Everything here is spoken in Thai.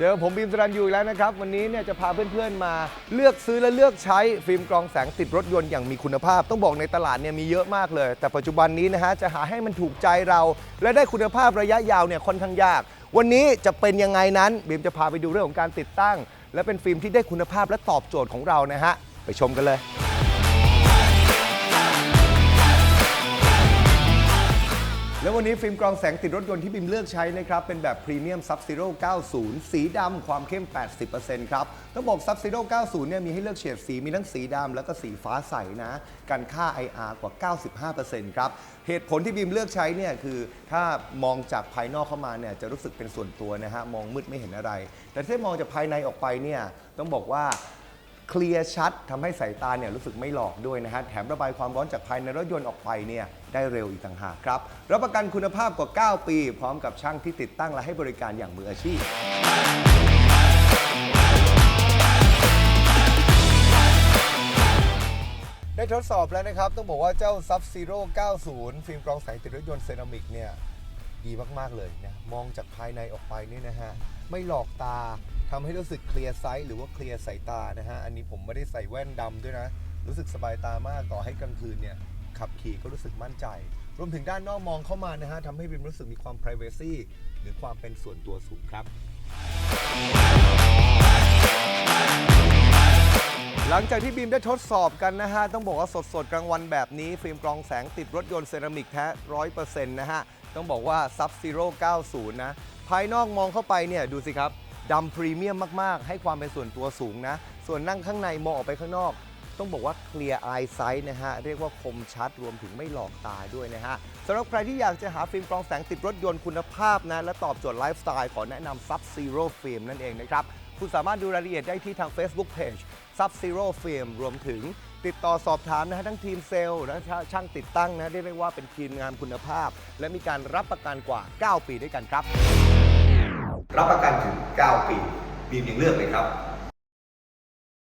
จอผมบีมสรันยูอีกแล้วนะครับ วันนี้เนี่ยจะพาเพื่อนๆมาเลือกซื้อและเลือกใช้ฟิล์มกรองแสงติดรถยนต์อย่างมีคุณภาพ ต้องบอกในตลาดเนี่ยมีเยอะมากเลย แต่ปัจจุบันนี้นะฮะจะหาให้มันถูกใจเรา และได้คุณภาพระยะยาวเนี่ยค่อนข้างยาก วันนี้จะเป็นยังไงนั้นบีมจะพาไปดูเรื่องของการติดตั้ง และเป็นฟิล์มที่ได้คุณภาพและตอบโจทย์ของเรานะฮะไปชมกันเลย นนี้ฟิล์มกรองแสงติดรถยนต์ที่บิมเลือกใช้นะครับ เป็นแบบพรีเมียม Sub Zero 90 สีดำความเข้ม 80%ครับ ต้องบอก Sub Zero 90 เนี่ยมีให้เลือกเฉดสี มีทั้งสีดำแล้วก็สีฟ้าใสนะ กันค่า IR กว่า 95%ครับ เหตุผลที่บิมเลือกใช้เนี่ยคือถ้ามองจากภายนอกเข้ามาเนี่ยจะรู้สึกเป็นส่วนตัวนะฮะ มองมืดไม่เห็นอะไร แต่ถ้ามองจากภายในออกไปเนี่ยต้องบอกว่า เคลียร์ชัดทำให้สายตาเนี่ยรู้สึกไม่หลอกด้วยนะฮะ แถมระบายความร้อนจากภายในรถยนต์ออกไปเนี่ยได้เร็วอีกต่างหากครับ รับประกันคุณภาพกว่า 9 ปี พร้อมกับช่างที่ติดตั้งและให้บริการอย่างมืออาชีพ ได้ทดสอบแล้วนะครับ ต้องบอกว่าเจ้า Sub Zero 90 ฟิล์มกรองแสงติดรถยนต์เซรามิกเนี่ยดีมาก ๆ เลยนะ มองจากภายในออกไปนี่นะฮะ ไม่หลอกตา ทำให้รู้สึกเคลียร์ไซส์หรือว่าเคลียร์สายตานะฮะ อันนี้ผมไม่ได้ใส่แว่นดำด้วยนะ รู้สึกสบายตามากต่อให้กลางคืนเนี่ย ขับขี่ก็รู้สึกมั่นใจ รวมถึงด้านนอกมองเข้ามานะฮะทำให้บิมรู้สึกมีความ p r i เวซีหรือความเป็นส่วนตัวสูงครับ หลังจากที่บีมได้ทดสอบกันนะฮะ ต้องบอกว่าสดๆ กลางวันแบบนี้ ฟิล์มกรองแสงติดรถยนต์เซรามิกแท้ร้อยเปอร์เซ็นต์นะฮะ ต้องบอกว่า Sub Zero 90นะ ภายนอกมองเข้าไปเนี่ยดูสิครับ ดำพรีเมียมมากๆ ให้ความเป็นส่วนตัวสูงนะ ส่วนนั่งข้างในมองออกไปข้างนอก ต้องบอกว่าเคลียร์ eye sight นะฮะ เรียกว่าคมชัดรวมถึงไม่หลอกตาด้วยนะฮะสำหรับใครที่อยากจะหาฟิล์มกรองแสงติดรถยนต์คุณภาพนะ และตอบโจทย์ไลฟ์สไตล์ขอแนะนำ Sub Zero Film นั่นเองนะครับ คุณสามารถดูรายละเอียดได้ที่ทาง Facebook Page Sub Zero Film รวมถึงติดต่อสอบถามนะฮะทั้งทีมเซลล์และช่างติดตั้งนะเรียกได้ว่าเป็นทีมงานคุณภาพ และมีการรับประกันกว่า 9 ปีด้วยกันครับ รับประกันถึง 9 ปีบีมยังเลือกเลยครับ